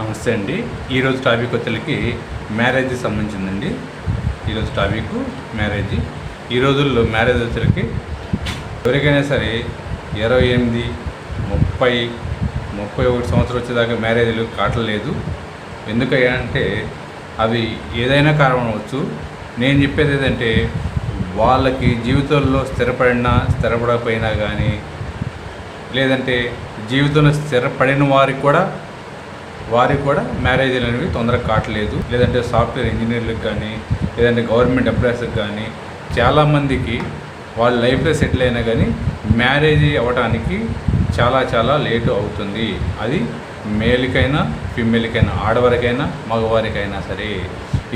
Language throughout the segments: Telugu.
నమస్తే అండి. ఈరోజు టాపిక్ వచ్చేకి మ్యారేజ్ సంబంధించిందండి. ఈరోజు టాపిక్ మ్యారేజ్. ఈ రోజుల్లో మ్యారేజ్ వచ్చేకి ఎవరికైనా సరే ఇరవై ఎనిమిది ముప్పై ముప్పై ఒకటి సంవత్సరం వచ్చేదాకా మ్యారేజ్లు కాటలేదు ఎందుకంటే అవి ఏదైనా కారణం అవ్వచ్చు. నేను చెప్పేది ఏంటంటే వాళ్ళకి జీవితంలో స్థిరపడినా స్థిరపడకపోయినా కానీ లేదంటే జీవితంలో స్థిరపడిన వారికి కూడా వారికి కూడా మ్యారేజ్ అనేవి తొందరగా కావట్లేదు. లేదంటే సాఫ్ట్వేర్ ఇంజనీర్లకు కానీ లేదంటే గవర్నమెంట్ ఎంప్లాయీస్కి కానీ చాలామందికి వాళ్ళ లైఫ్లో సెటిల్ అయినా కానీ మ్యారేజ్ అవ్వడానికి చాలా చాలా లేటు అవుతుంది. అది మేలుకైనా ఫిమేల్కైనా ఆడవారికైనా మగవారికైనా సరే.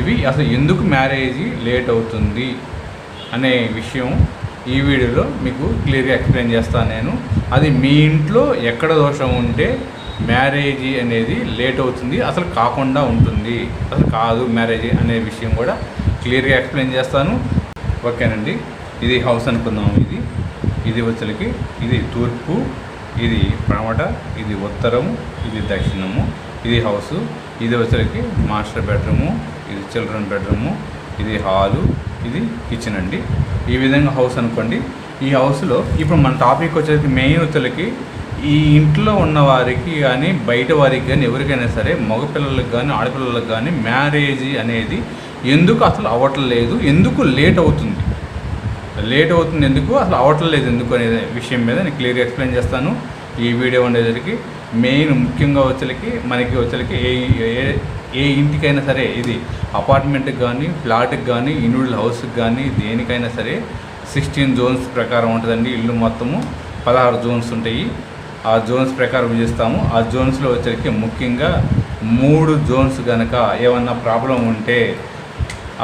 ఇవి అసలు ఎందుకు మ్యారేజ్ లేట్ అవుతుంది అనే విషయం ఈ వీడియోలో మీకు క్లియర్గా ఎక్స్ప్లెయిన్ చేస్తాను నేను. అది మీ ఇంట్లో ఎక్కడ దోషం ఉంటే మ్యారేజ్ అనేది లేట్ అవుతుంది అసలు కాకుండా ఉంటుంది. అసలు కాదు మ్యారేజ్ అనే విషయం కూడా క్లియర్గా ఎక్స్ప్లెయిన్ చేస్తాను. ఓకేనండి. ఇది హౌస్ అనుకుందాం ఇది. ఇది వచ్చలకి ఇది తూర్పు ఇది పడమట ఇది ఉత్తరము ఇది దక్షిణము ఇది హౌస్. ఇది వచ్చరికి మాస్టర్ బెడ్రూము ఇది చిల్డ్రన్ బెడ్రూము ఇది హాలు ఇది కిచెన్ అండి. ఈ విధంగా హౌస్ అనుకోండి. ఈ హౌస్లో ఇప్పుడు మన టాపిక్ వచ్చేసి మెయిన్ వచ్చేసరికి ఈ ఇంట్లో ఉన్న వారికి కానీ బయట వారికి కానీ ఎవరికైనా సరే మగపిల్లలకు కానీ ఆడపిల్లలకు కానీ మ్యారేజ్ అనేది ఎందుకు అసలు అవ్వట్లేదు ఎందుకు లేట్ అవుతుంది? లేట్ అవుతుంది ఎందుకు? అసలు అవ్వట్లేదు ఎందుకు అనే విషయం మీద నేను క్లియర్గా ఎక్స్ప్లెయిన్ చేస్తాను ఈ వీడియో ఉండేసరికి. మెయిన్ ముఖ్యంగా వచ్చేసరికి మనకి వచ్చేసరికి ఏ ఏ ఏ ఇంటికైనా సరే ఇది అపార్ట్మెంట్కి కానీ ఫ్లాట్కి కానీ ఇండివిజువల్ హౌస్కి కానీ దేనికైనా సరే సిక్స్టీన్ జోన్స్ ప్రకారం ఉంటుందండి ఇల్లు మొత్తము. పదహారు జోన్స్ ఉంటాయి. ఆ జోన్స్ ప్రకారం చేస్తాము. ఆ జోన్స్లో వచ్చరికి ముఖ్యంగా మూడు జోన్స్ కనుక ఏమన్నా ప్రాబ్లం ఉంటే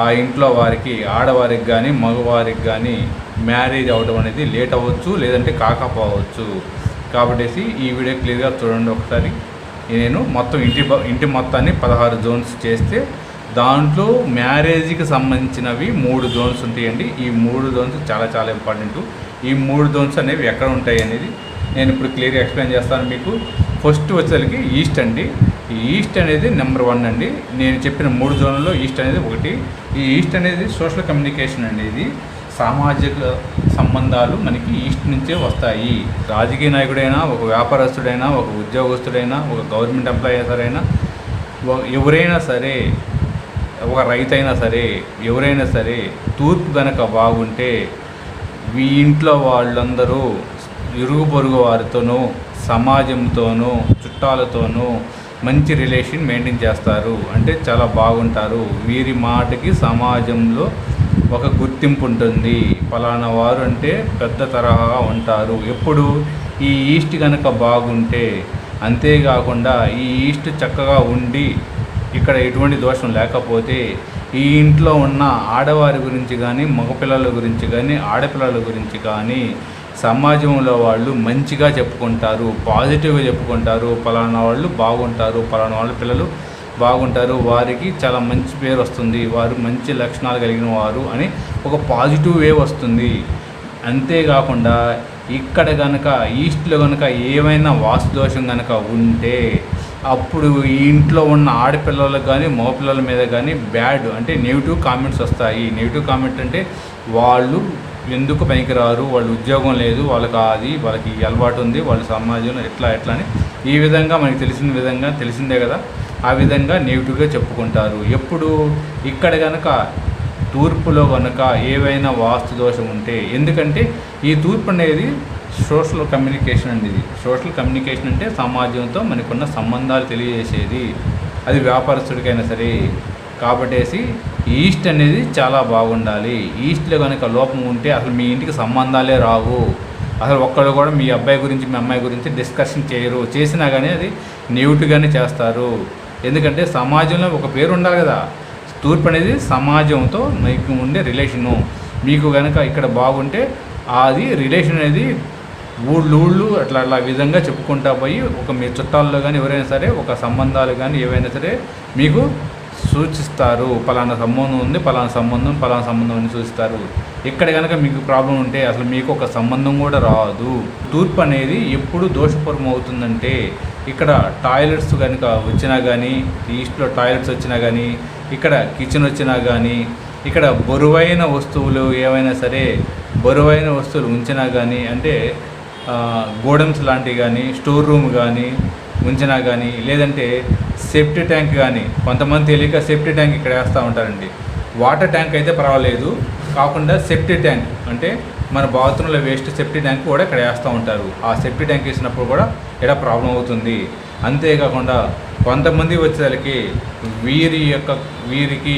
ఆ ఇంట్లో వారికి ఆడవారికి కానీ మగవారికి కానీ మ్యారేజ్ అవ్వడం అనేది లేట్ అవ్వచ్చు లేదంటే కాకపోవచ్చు. కాబట్టి ఈ వీడియో క్లియర్గా చూడండి ఒకసారి. నేను మొత్తం ఇంటి ఇంటి మొత్తాన్ని పదహారు జోన్స్ చేస్తే దాంట్లో మ్యారేజ్కి సంబంధించినవి మూడు జోన్స్ ఉంటాయండి. ఈ మూడు జోన్స్ చాలా చాలా ఇంపార్టెంట్. ఈ మూడు జోన్స్ అనేవి ఎక్కడ ఉంటాయి అనేది నేను ఇప్పుడు క్లియర్గా ఎక్స్ప్లెయిన్ చేస్తాను మీకు. ఫస్ట్ వచ్చేసరికి ఈస్ట్ అండి. ఈ ఈస్ట్ అనేది నెంబర్ వన్ అండి. నేను చెప్పిన మూడు జోన్లలో ఈస్ట్ అనేది ఒకటి. ఈ ఈస్ట్ అనేది సోషల్ కమ్యూనికేషన్ అండి ఇది. సామాజిక సంబంధాలు మనకి ఈస్ట్ నుంచే వస్తాయి. రాజకీయ నాయకుడైనా ఒక వ్యాపారస్తుడైనా ఒక ఉద్యోగస్తుడైనా ఒక గవర్నమెంట్ ఎంప్లాయీస్ అయినా ఎవరైనా సరే ఒక రైతైనా సరే ఎవరైనా సరే తూర్పు కనుక బాగుంటే మీ ఇంట్లో వాళ్ళందరూ ఇరుగు పొరుగు వారితోనూ సమాజంతోనూ చుట్టాలతోనూ మంచి రిలేషన్ మెయింటైన్ చేస్తారు. అంటే చాలా బాగుంటారు. వీరి మాటకి సమాజంలో ఒక గుర్తింపు ఉంటుంది ఫలానా వారు అంటే పెద్ద తరహా ఉంటారు. ఎప్పుడు ఈ ఈస్ట్ కనుక బాగుంటే అంతేకాకుండా ఈ ఈస్ట్ చక్కగా ఉండి ఇక్కడ ఎటువంటి దోషం లేకపోతే ఈ ఇంట్లో ఉన్న ఆడవారి గురించి కానీ మగపిల్లల గురించి కానీ ఆడపిల్లల గురించి కానీ సమాజంలో వాళ్ళు మంచిగా చెప్పుకుంటారు పాజిటివ్గా చెప్పుకుంటారు పలానా వాళ్ళు బాగుంటారు పలానా వాళ్ళ పిల్లలు బాగుంటారు వారికి చాలా మంచి పేరు వస్తుంది వారు మంచి లక్షణాలు కలిగిన వారు అని ఒక పాజిటివ్ వే వస్తుంది. అంతేకాకుండా ఇక్కడ కనుక ఈస్ట్లో కనుక ఏమైనా వాసు దోషం కనుక ఉంటే అప్పుడు ఈ ఇంట్లో ఉన్న ఆడపిల్లలకు కానీ మగపిల్లల మీద కానీ బ్యాడ్ అంటే నెగిటివ్ కామెంట్స్ వస్తాయి. నెగిటివ్ కామెంట్ అంటే వాళ్ళు ఎందుకు పనికిరారు? వాళ్ళు ఉద్యోగం లేదు వాళ్ళకి అది వాళ్ళకి అలవాటు ఉంది వాళ్ళ సమాజంలో ఎట్లా ఎట్లా అని ఈ విధంగా మనకి తెలిసిన విధంగా తెలిసిందే కదా? ఆ విధంగా నెగిటివ్గా చెప్పుకుంటారు. ఎప్పుడు ఇక్కడ కనుక తూర్పులో కనుక ఏవైనా వాస్తు దోషం ఉంటే ఎందుకంటే ఈ తూర్పు అనేది సోషల్ కమ్యూనికేషన్ అండి ఇది. సోషల్ కమ్యూనికేషన్ అంటే సమాజంతో మనకున్న సంబంధాలు తెలియజేసేది. అది వ్యాపారస్తుడికైనా సరే కాబట్టేసి ఈస్ట్ అనేది చాలా బాగుండాలి. ఈస్ట్లో కనుక లోపం ఉంటే అసలు మీ ఇంటికి సంబంధాలే రావు. అసలు ఒక్కడు కూడా మీ అబ్బాయి గురించి మీ అమ్మాయి గురించి డిస్కషన్ చేయరు. చేసినా కానీ అది నెగిటివ్గానే చేస్తారు. ఎందుకంటే సమాజంలో ఒక పేరు ఉండాలి కదా. తూర్పు అనేది సమాజంతో మీకు ఉండే రిలేషను. మీకు కనుక ఇక్కడ బాగుంటే అది రిలేషన్ అనేది ఊళ్ళు ఊళ్ళు అట్లా అట్లా విధంగా చెప్పుకుంటా పోయి ఒక మీ చుట్టాల్లో కానీ ఎవరైనా సరే ఒక సంబంధాలు కానీ ఏవైనా సరే మీకు సూచిస్తారు. పలానా సంబంధం ఉంది పలానా సంబంధం పలానా సంబంధం అని సూచిస్తారు. ఇక్కడ కనుక మీకు ప్రాబ్లం ఉంటే అసలు మీకు ఒక సంబంధం కూడా రాదు. తూర్పు అనేది ఎప్పుడు దోషపూర్వం అవుతుందంటే ఇక్కడ టాయిలెట్స్ కనుక వచ్చినా కానీ ఈస్ట్లో టాయిలెట్స్ వచ్చినా కానీ ఇక్కడ కిచెన్ వచ్చినా కానీ ఇక్కడ బరువైన వస్తువులు ఏవైనా సరే బరువైన వస్తువులు ఉంచినా కానీ అంటే గోడమ్స్ లాంటివి కానీ స్టోర్ రూమ్ కానీ ఉంచినా కానీ లేదంటే సేఫ్టీ ట్యాంక్ కానీ కొంతమంది తెలియక సేఫ్టీ ట్యాంక్ ఇక్కడ వేస్తూ ఉంటారండి. వాటర్ ట్యాంక్ అయితే పర్వాలేదు. కాకుండా సేఫ్టీ ట్యాంక్ అంటే మన బాత్రూంలో వేస్ట్ సేఫ్టీ ట్యాంక్ కూడా ఇక్కడ వేస్తూ ఉంటారు. ఆ సేఫ్టీ ట్యాంక్ వేసినప్పుడు కూడా ఇక్కడ ప్రాబ్లం అవుతుంది. అంతేకాకుండా కొంతమంది వచ్చేసరికి వీరి యొక్క వీరికి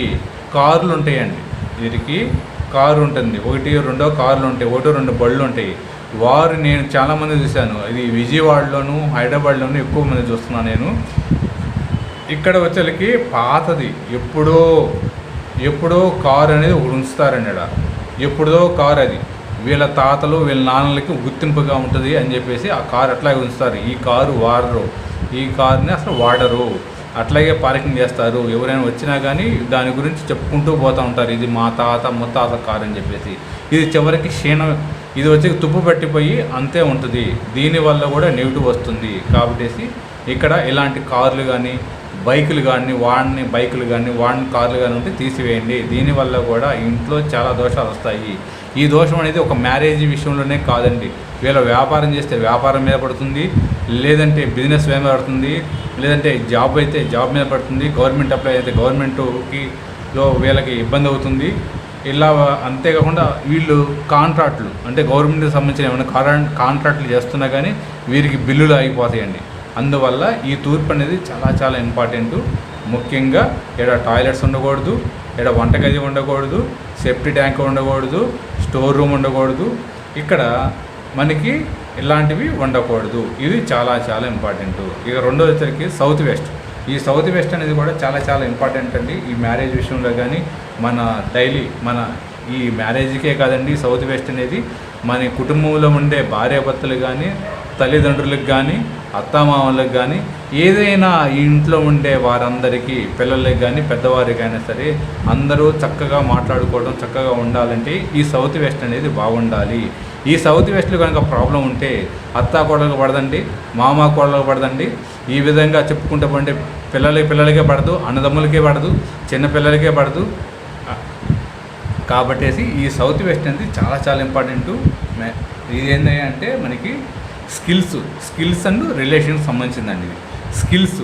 కార్లు ఉంటాయండి. వీరికి కారు ఉంటుంది. ఒకటి రెండో కార్లు ఉంటాయి. ఒకటి రెండు బళ్ళు ఉంటాయి. వారు నేను చాలామంది చూశాను. ఇది విజయవాడలోను హైదరాబాద్లోను ఎక్కువ మంది చూస్తున్నాను నేను. ఇక్కడ వచ్చేలకి పాతది. ఎప్పుడో ఎప్పుడో కారు అనేది ఒకటి ఉంచుతారండి ఇక్కడ ఎప్పుడో కారు అది. వీళ్ళ తాతలు వీళ్ళ నాన్నలకి గుర్తింపుగా ఉంటుంది అని చెప్పేసి ఆ కారు అట్లాగే ఉంచుతారు. ఈ కారు వాడరు. ఈ కారుని అసలు వాడరు. అట్లాగే పార్కింగ్ చేస్తారు. ఎవరైనా వచ్చినా కానీ దాని గురించి చెప్పుకుంటూ పోతూ ఉంటారు. ఇది మా తాత ముత్తాత కారు అని చెప్పేసి. ఇది చివరికి క్షీణం ఇది వచ్చి తుప్పు పట్టిపోయి అంతే ఉంటుంది. దీనివల్ల కూడా నెగిటివ్ వస్తుంది కాబట్టి ఇక్కడ ఇలాంటి కార్లు కానీ బైకులు కానీ వాడిని బైకులు కానీ వాడిని కార్లు కానీ ఉంటే తీసివేయండి. దీనివల్ల కూడా ఇంట్లో చాలా దోషాలు వస్తాయి. ఈ దోషం అనేది ఒక మ్యారేజ్ విషయంలోనే కాదండి. వీళ్ళ వ్యాపారం చేస్తే వ్యాపారం మీద పడుతుంది లేదంటే బిజినెస్ మీద పడుతుంది లేదంటే జాబ్ అయితే జాబ్ మీద పడుతుంది గవర్నమెంట్ అప్లై అయితే గవర్నమెంట్కి లో వీళ్ళకి ఇబ్బంది అవుతుంది. ఇలా అంతేకాకుండా వీళ్ళు కాంట్రాక్ట్లు అంటే గవర్నమెంట్కి సంబంధించిన ఏమైనా కాంట్రాక్ట్లు చేస్తున్నా కానీ వీరికి బిల్లులు ఆగిపోతాయండి. అందువల్ల ఈ తూర్పు అనేది చాలా చాలా ఇంపార్టెంట్. ముఖ్యంగా ఇక్కడ టాయిలెట్స్ ఉండకూడదు ఇక్కడ వంటగది ఉండకూడదు సేఫ్టీ ట్యాంక్ ఉండకూడదు స్టోర్ రూమ్ ఉండకూడదు. ఇక్కడ మనకి ఇలాంటివి ఉండకూడదు. ఇది చాలా చాలా ఇంపార్టెంట్. ఇక రెండోది వచ్చరికి సౌత్ వెస్ట్. ఈ సౌత్ వెస్ట్ అనేది కూడా చాలా చాలా ఇంపార్టెంట్ అండి. ఈ మ్యారేజ్ విషయంలో కానీ మన డైలీ మన ఈ మ్యారేజ్కే కాదండి సౌత్ వెస్ట్ అనేది మన కుటుంబంలో ఉండే భార్యాభర్తలు కానీ తల్లిదండ్రులకు కానీ అత్తామామలకు కానీ ఏదైనా ఇంట్లో ఉండే వారందరికీ పిల్లలకి కానీ పెద్దవారికి అయినా సరే అందరూ చక్కగా మాట్లాడుకోవడం చక్కగా ఉండాలంటే ఈ సౌత్ వెస్ట్ అనేది బాగుండాలి. ఈ సౌత్ వెస్ట్లో కనుక ప్రాబ్లం ఉంటే అత్తా కోడలకు పడదండి మామ కోడలకు పడదండి. ఈ విధంగా చెప్పుకుంటూ పండే పిల్లలకి పిల్లలకే పడదు అన్నదమ్ములకే పడదు చిన్న పిల్లలకే పడదు కాబట్టేసి ఈ సౌత్ వెస్ట్ అనేది చాలా చాలా ఇంపార్టెంట్. ఇది ఏంటంటే మనకి స్కిల్స్ స్కిల్స్ అండ్ రిలేషన్కి సంబంధించిందండి ఇది. స్కిల్స్.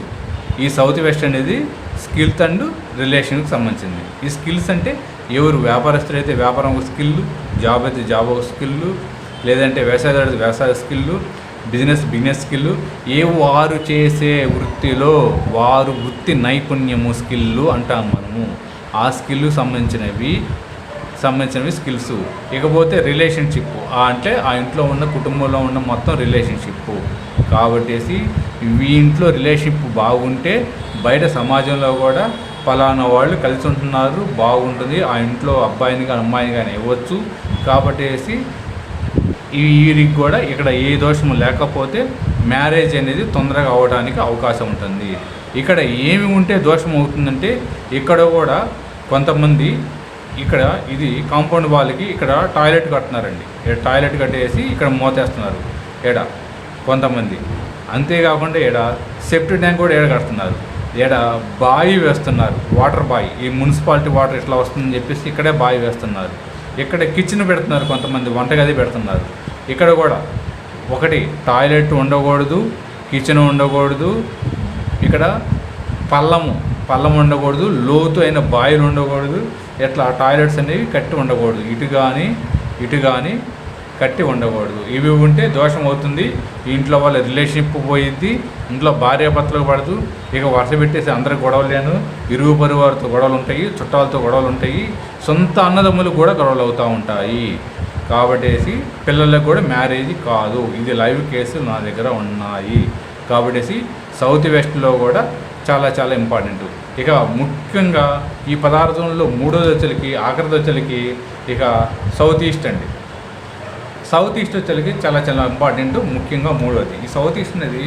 ఈ సౌత్ వెస్ట్ అనేది స్కిల్స్ అండ్ రిలేషన్కి సంబంధించింది. ఈ స్కిల్స్ అంటే ఎవరు వ్యాపారస్తులు అయితే వ్యాపారం ఒక స్కిల్ జాబ్ అయితే జాబ్ ఒక స్కిల్ లేదంటే వ్యవసాయదారు వ్యవసాయ స్కిల్ బిజినెస్ బిజినెస్ స్కిల్ ఏ వారు చేసే వృత్తిలో వారు వృత్తి నైపుణ్యము స్కిల్లు అంటాం మనము. ఆ స్కిల్ సంబంధించినవి సంబంధించినవి స్కిల్స్ ఇకపోతే రిలేషన్షిప్ అంటే ఆ ఇంట్లో ఉన్న కుటుంబంలో ఉన్న మొత్తం రిలేషన్షిప్ కాబట్టేసి మీ ఇంట్లో రిలేషన్షిప్ బాగుంటే బయట సమాజంలో కూడా ఫలానా వాళ్ళు కలిసి ఉంటున్నారు బాగుంటుంది. ఆ ఇంట్లో అబ్బాయిని కానీ అమ్మాయిని కానీ ఇవ్వచ్చు. కాబట్టేసి వీరికి కూడా ఇక్కడ ఏ దోషం లేకపోతే మ్యారేజ్ అనేది తొందరగా అవడానికి అవకాశం ఉంటుంది. ఇక్కడ ఏమి ఉంటే దోషం అవుతుందంటే ఇక్కడ కూడా కొంతమంది ఇక్కడ ఇది కాంపౌండ్ వాళ్ళకి ఇక్కడ టాయిలెట్ కడుతున్నారండి. ఇక్కడ టాయిలెట్ కట్టేసి ఇక్కడ మోతేస్తున్నారు ఏడ? కొంతమంది. అంతేకాకుండా ఈడ సెప్టిక్ ట్యాంక్ కూడా ఏడ కడుతున్నారు. ఈడ బావి వేస్తున్నారు. వాటర్ బావి ఈ మున్సిపాలిటీ వాటర్ ఇట్లా వస్తుందని చెప్పేసి ఇక్కడే బావి వేస్తున్నారు. ఇక్కడ కిచెన్ పెడుతున్నారు కొంతమంది వంటగది పెడుతున్నారు. ఇక్కడ కూడా ఒకటి టాయిలెట్ ఉండకూడదు కిచెన్ ఉండకూడదు ఇక్కడ పల్లము పల్లం ఉండకూడదు లోతు అయిన బాయిలు ఉండకూడదు ఎట్లా టాయిలెట్స్ అనేవి కట్టి ఉండకూడదు. ఇటు కానీ ఇటు కానీ కట్టి ఉండకూడదు. ఇవి ఉంటే దోషం అవుతుంది. ఇంట్లో వాళ్ళ రిలేషన్షిప్ పోయిద్ది. ఇంట్లో భార్య భర్తలకు పడదు. ఇక వరుస పెట్టేసి అందరికి గొడవలు లేను. ఇరుగు పరివారితో గొడవలు ఉంటాయి. చుట్టాలతో గొడవలు ఉంటాయి. సొంత అన్నదమ్ములు కూడా గొడవలు అవుతూ ఉంటాయి. కాబట్టేసి పిల్లలకు కూడా మ్యారేజ్ కాదు. ఇది లైవ్ కేసులు నా దగ్గర ఉన్నాయి. కాబట్టేసి సౌత్ వెస్ట్లో కూడా చాలా చాలా ఇంపార్టెంట్. ఇక ముఖ్యంగా ఈ పదార్థంలో మూడో దశలకి ఆఖరి దశలకి ఇక సౌత్ ఈస్ట్ అండి. సౌత్ ఈస్ట్ వచ్చేకి చాలా చాలా ఇంపార్టెంట్ ముఖ్యంగా మూడోది. ఈ సౌత్ ఈస్ట్ అనేది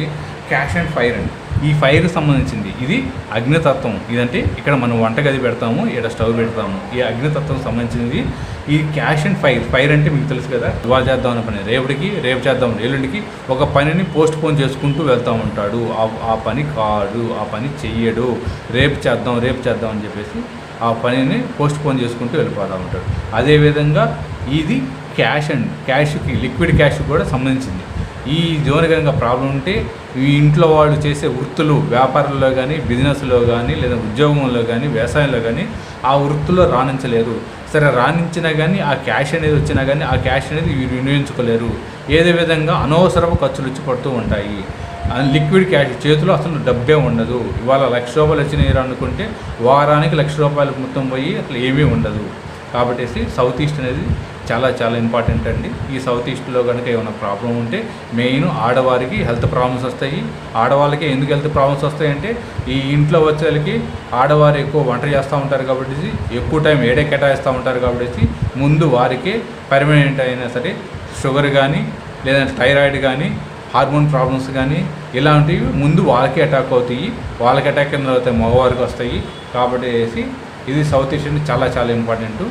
క్యాష్ అండ్ ఫైర్ అండి. ఈ ఫైర్ సంబంధించింది. ఇది అగ్నితత్వం. ఇదంటే ఇక్కడ మనం వంటగది పెడతాము ఇక్కడ స్టవ్ పెడతాము. ఈ అగ్నితత్వం సంబంధించింది. ఈ క్యాష్ అండ్ ఫైర్. ఫైర్ అంటే మీకు తెలుసు కదా? ఇవాళ చేద్దాం అనే పని. రేపటికి రేపు చేద్దాం. ఎల్లుండికి ఒక పనిని పోస్ట్ పోన్ చేసుకుంటూ వెళ్తూ ఉంటాడు. ఆ- ఆ పని కాడు ఆ పని చెయ్యడు. రేపు చేద్దాం రేపు చేద్దాం అని చెప్పేసి ఆ పనిని పోస్ట్ పోన్ చేసుకుంటూ వెళ్ళిపోతూ ఉంటాడు. అదేవిధంగా ఇది క్యాష్ అండ్ క్యాష్కి లిక్విడ్ క్యాష్ కూడా సంబంధించింది. ఈ జోన్ కనుక ప్రాబ్లం ఉంటే ఈ ఇంట్లో వాళ్ళు చేసే వృత్తులు వ్యాపారంలో కానీ బిజినెస్లో కానీ లేదా ఉద్యోగంలో కానీ వ్యవసాయంలో కానీ ఆ వృత్తుల్లో రాణించలేరు. సరే రాణించినా కానీ ఆ క్యాష్ అనేది వచ్చినా కానీ ఆ క్యాష్ అనేది వీరు వినియోగించుకోలేరు. ఏదే విధంగా అనవసరపు ఖర్చులు వచ్చి పడుతూ ఉంటాయి. లిక్విడ్ క్యాష్ చేతిలో అసలు డబ్బే ఉండదు. ఇవాళ లక్ష రూపాయలు వచ్చినాయి అనుకుంటే వారానికి లక్ష రూపాయలు మొత్తం పోయి అసలు ఏమీ ఉండదు. కాబట్టి సౌత్ ఈస్ట్ అనేది చాలా చాలా ఇంపార్టెంట్ అండి. ఈ సౌత్ ఈస్ట్లో కనుక ఏమైనా ప్రాబ్లం ఉంటే మెయిన్ ఆడవారికి హెల్త్ ప్రాబ్లమ్స్ వస్తాయి. ఆడవాళ్ళకి ఎందుకు హెల్త్ ప్రాబ్లమ్స్ వస్తాయంటే ఈ ఇంట్లో వచ్చేళ్ళకి ఆడవారు ఎక్కువ వంట చేస్తూ ఉంటారు కాబట్టి ఎక్కువ టైం ఏడే కేటాయిస్తూ ఉంటారు కాబట్టి ముందు వారికే పర్మనెంట్ అయినా సరే షుగర్ కానీ లేదంటే థైరాయిడ్ కానీ హార్మోన్ ప్రాబ్లమ్స్ కానీ ఇలాంటివి ముందు వాళ్ళకి అటాక్ అవుతాయి. వాళ్ళకి అటాక్ అయిన తర్వాత మగవారికి వస్తాయి. కాబట్టి వేసి ఇది సౌత్ ఈస్ట్ చాలా చాలా ఇంపార్టెంట్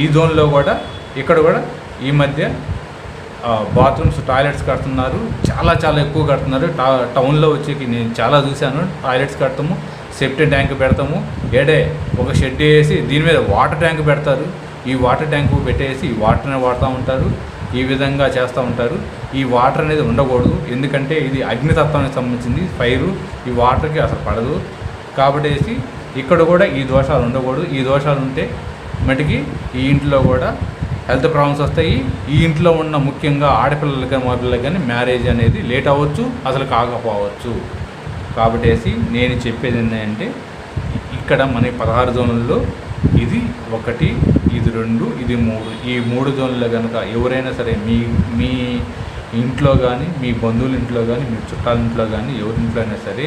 ఈ జోన్లో కూడా ఇక్కడ కూడా ఈ మధ్య బాత్రూమ్స్ టాయిలెట్స్ కడుతున్నారు. చాలా చాలా ఎక్కువ కడుతున్నారు. టా టౌన్లో వచ్చేకి నేను చాలా చూశాను. టాయిలెట్స్ కడతాము సెప్టీ ట్యాంక్ పెడతాము. ఏడే ఒక షెడ్ వేసి దీని మీద వాటర్ ట్యాంక్ పెడతారు. ఈ వాటర్ ట్యాంక్ పెట్టేసి ఈ వాటర్ని వాడుతూ ఉంటారు. ఈ విధంగా చేస్తూ ఉంటారు. ఈ వాటర్ అనేది ఉండకూడదు. ఎందుకంటే ఇది అగ్నితత్వానికి సంబంధించింది. ఫైరు ఈ వాటర్కి అసలు పడదు. కాబట్టి ఇక్కడ కూడా ఈ దోషాలు ఉండకూడదు. ఈ దోషాలు ఉంటే మటుకి ఈ ఇంట్లో కూడా హెల్త్ ప్రాబ్లమ్స్ వస్తాయి. ఈ ఇంట్లో ఉన్న ముఖ్యంగా ఆడపిల్లలకి కానీ మగపిల్లలకి కానీ మ్యారేజ్ అనేది లేట్ అవ్వచ్చు అసలు కాకపోవచ్చు. కాబట్టి నేను చెప్పేది ఏంటంటే ఇక్కడ మన పదహారు జోన్లలో ఇది ఒకటి ఇది రెండు ఇది మూడు. ఈ మూడు జోన్లలో కనుక ఎవరైనా సరే మీ మీ ఇంట్లో కానీ మీ బంధువుల ఇంట్లో కానీ మీ చుట్టాల ఇంట్లో కానీ ఎవరి ఇంట్లో అయినా సరే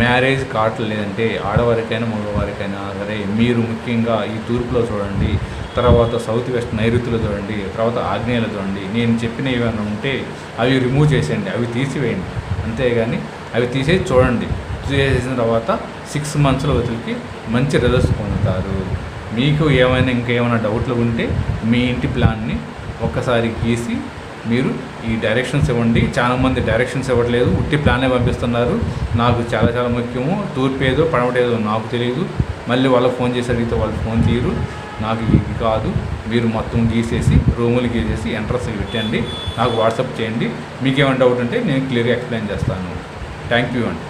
మ్యారేజ్ కావట్లేదంటే ఆడవారికైనా మగవారికైనా సరే మీరు ముఖ్యంగా ఈ తూర్పులో చూడండి. తర్వాత సౌత్ వెస్ట్ నైరుతులు చూడండి తర్వాత ఆగ్నేయులు చూడండి నేను చెప్పిన ఏమైనా ఉంటే అవి రిమూవ్ చేసేయండి అవి తీసివేయండి. అంతేగాని అవి తీసేసి చూడండి. చేసిన తర్వాత సిక్స్ మంత్స్లో వదిలికి మంచి రిజల్ట్స్ పొందుతారు. మీకు ఏమైనా ఇంకేమైనా డౌట్లు ఉంటే మీ ఇంటి ప్లాన్ని ఒక్కసారి గీసి మీరు ఈ డైరెక్షన్స్ ఇవ్వండి. చాలా మంది డైరెక్షన్స్ ఇవ్వట్లేదు ఉట్టి ప్లానే పంపిస్తున్నారు. నాకు చాలా చాలా ముఖ్యము. తూర్పు ఏదో పడవటేదో నాకు తెలియదు మళ్ళీ వాళ్ళకి ఫోన్ చేసి అడిగితే వాళ్ళు ఫోన్ తీయరు. నాకు ఇది కాదు. మీరు మొత్తం గీసేసి రూములు గీసేసి ఎంట్రన్స్ పెట్టండి. నాకు వాట్సాప్ చేయండి. మీకేమైనా డౌట్ ఉంటే నేను క్లియర్గా ఎక్స్ప్లెయిన్ చేస్తాను. థ్యాంక్ యూ అండి.